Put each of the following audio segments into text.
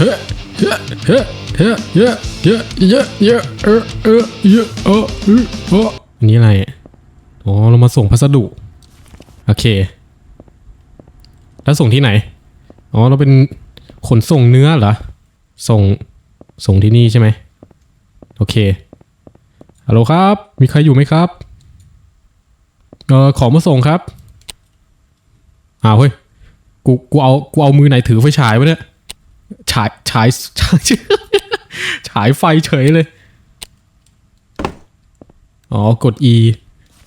เฮ้เฮ้เฮ้เฮ้เฮ้เฮ้เฮ้เฮ้เออเออเยอะเออเออเอออันนี้อะไรอ๋อเรามาส่งพัสดุโอเค แล้วส่งที่ไหน อ๋อ เราเป็นขนส่งเนื้อเหรอ ส่ง ส่งที่นี่ใช่ไหม โอเค ฮัลโหลครับ มีใครอยู่ไหมครับ เออของมาส่งครับ อ้าวเฮ้ย กู กูเอา กูเอามือไหนถือไฟฉายวะเนี่ย ฉายฉายฉายไฟเฉยเลย อ๋อ กด E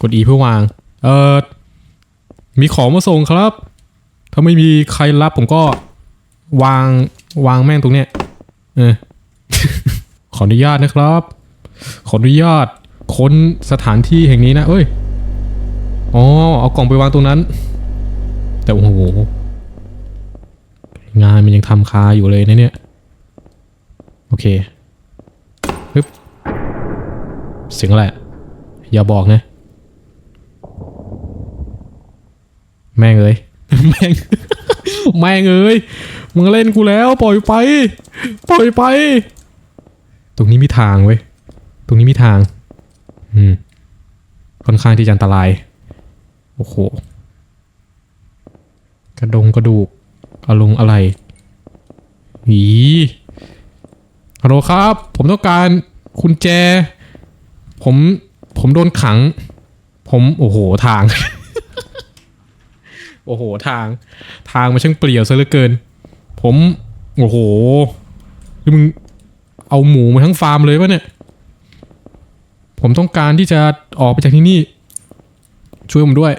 กด E เพื่อวาง เออมีของมาส่งครับ ถ้าไม่มีใครรับผมก็วางวางแม่งตรงเนี้ย เออ ขออนุญาตนะครับ ขออนุญาตค้นสถานที่แห่งนี้นะ เอ้ย อ๋อ เอากล่องไปวางตรงนั้น แต่โอ้โห งานมันยังทำคาอยู่เลยนะเนี่ย โอเคฮึบเสียงอะไรอย่าบอกนะ แม่งเอ้ยแม่ง แม่งเอ้ยมึงเล่นกูแล้ว ปล่อยไป ปล่อยไป ตรงนี้มีทางเว้ย ตรงนี้มีทาง อืม ค่อนข้างที่จะอันตราย โอ้โห กระดงกระดูก อาลงอะไรหีฮัลโหลครับ ผมต้องการกุญแจ ผมผมโดนขัง ผมโอ้โหทาง โอ้โหทาง ทางมันช่างเปลี่ยวซะเหลือเกิน ผมโอ้โหนี่มึงเอาหมูมาทั้งฟาร์มเลยวะเนี่ย ผมต้องการที่จะออกไปจากที่นี่ ช่วยผมด้วย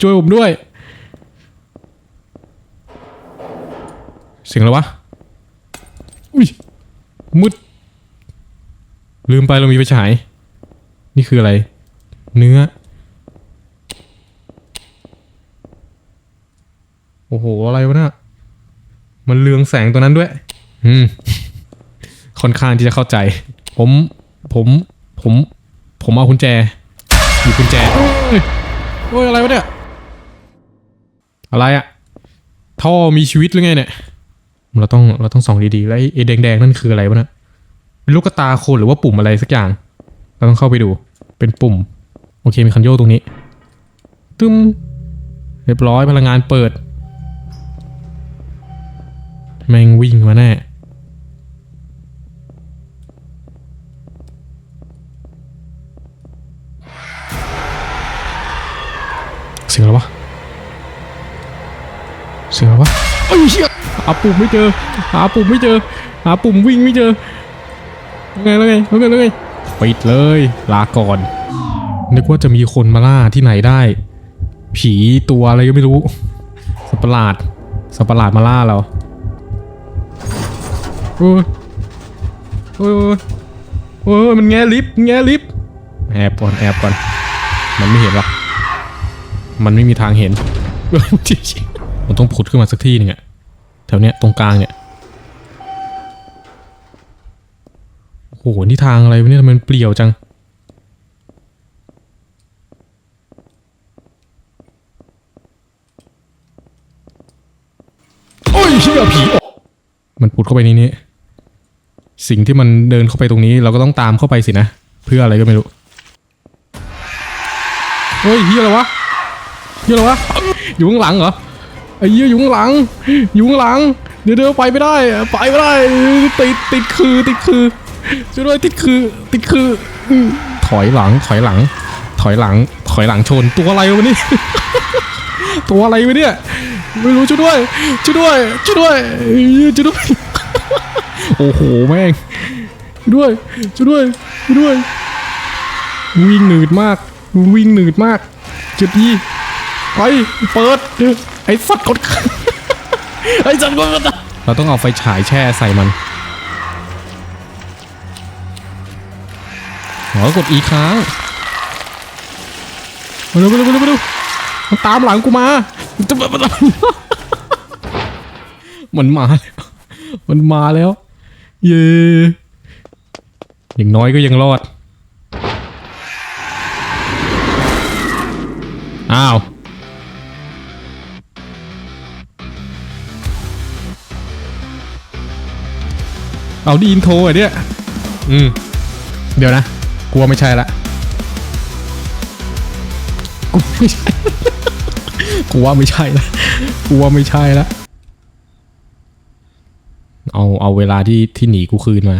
ช่วยผมด้วย สียงอะไรวะ อุ้ย มืด ลืมไปเรามีไฟฉาย นี่คืออะไร เนื้อ โอ้โห อะไรวะเนี่ยมันเลืองแสงตัวนั้นด้วย อืม ค่อนข้างที่จะเข้าใจ ผม ผม ผม ผมเอากุญแจ อยู่กุญแจเอ้ยเฮ้ยอะไรวะเนี่ย อะไรอะท่อมีชีวิตหรือไงเนี่ย เราต้องเราต้องส่องดีๆ แล้วไอ้แดงๆนั่นคืออะไรวะนะเป็นลูกตาคนหรือว่าปุ่มอะไรสักอย่าง เราต้องเข้าไปดูเป็นปุ่ม โอเคมีคันโยกตรงนี้ ตึ้มเรียบร้อยพลังงานเปิด แม่งวิ่งมาแน่เสียงอะไรวะเสียงอะไรวะเอ้ยเชี่ย หาปุ่มไม่เจอ หาปุ่มไม่เจอ หาปุ่มวิ่งไม่เจอแล้วไงแล้วไงแล้วไงแล้วไงปิดเลยลาก่อนนึกว่าจะมีคนมาล่าที่ไหนได้ ผีตัวอะไรก็ไม่รู้สัตว์ประหลาดสัตว์ประหลาดมาล่าเราโอ้ยโอ้ยโอ้ยโอ้ยมันแง่ลิฟต์แง่ลิฟต์แอบก่อนแอบก่อน มันไม่เห็นหรอกมันไม่มีทางเห็นมันต้องผุดขึ้นมาสักที่นึงอะ แถวเนี้ยตรงกลางเนี่ยโอ้โหนี่ทางอะไรเนี่ยทำไมมันเปลี่ยวจัง โอ้ยเชี่ยผีมันผุดเข้าไปในนี้ สิ่งที่มันเดินเข้าไปตรงนี้ เราก็ต้องตามเข้าไปสินะ เพื่ออะไรก็ไม่รู้ เฮ้ยเฮียอะไรวะเฮียอะไรวะ อยู่ข้างหลังเหรอ ไอ้เหี้ยอยู่ข้างหลังยู่ข้างหลัง เดี๋ยวเดี๋ยวไปไม่ได้ ไปไม่ได้ ติดติดคือติดคือช่วยด้วยติดคือ ติดคือ ถอยหลัง ถอยหลัง ถอยหลัง ถอยหลังชนตัวอะไรวะนี่ตัวอะไรวะเนี่ยไม่รู้ช่วยด้วยช่วยด้วยช่วยด้วยช่วยด้วยโอ้โหแม่งช่วยด้วยช่วยด้วยช่วยด้วย วิ่งหนืดมาก วิ่งหนืดมากจุดยี่ไปเปิด ไอ้สัตว์กดไอ้สัตว์กดเราต้องเอาไฟฉายแช่ใส่มันอ๋อกดอีค้างมาเร็วมาเร็วมาเร็วมาเร็วมันตามหลังกูมาจะมามันมาแล้วมันมาแล้ว เย่อย่างน้อยก็ยังรอด อ้าว เอาดีอินโทรอะเนี่ยอืม เดี๋ยวนะ กลัวไม่ใช่ละกูไม่ใช่กูว่าไม่ใช่ละกูว่าไม่ใช่ละเอาเอาเวลาที่ที่หนีกูคืนมา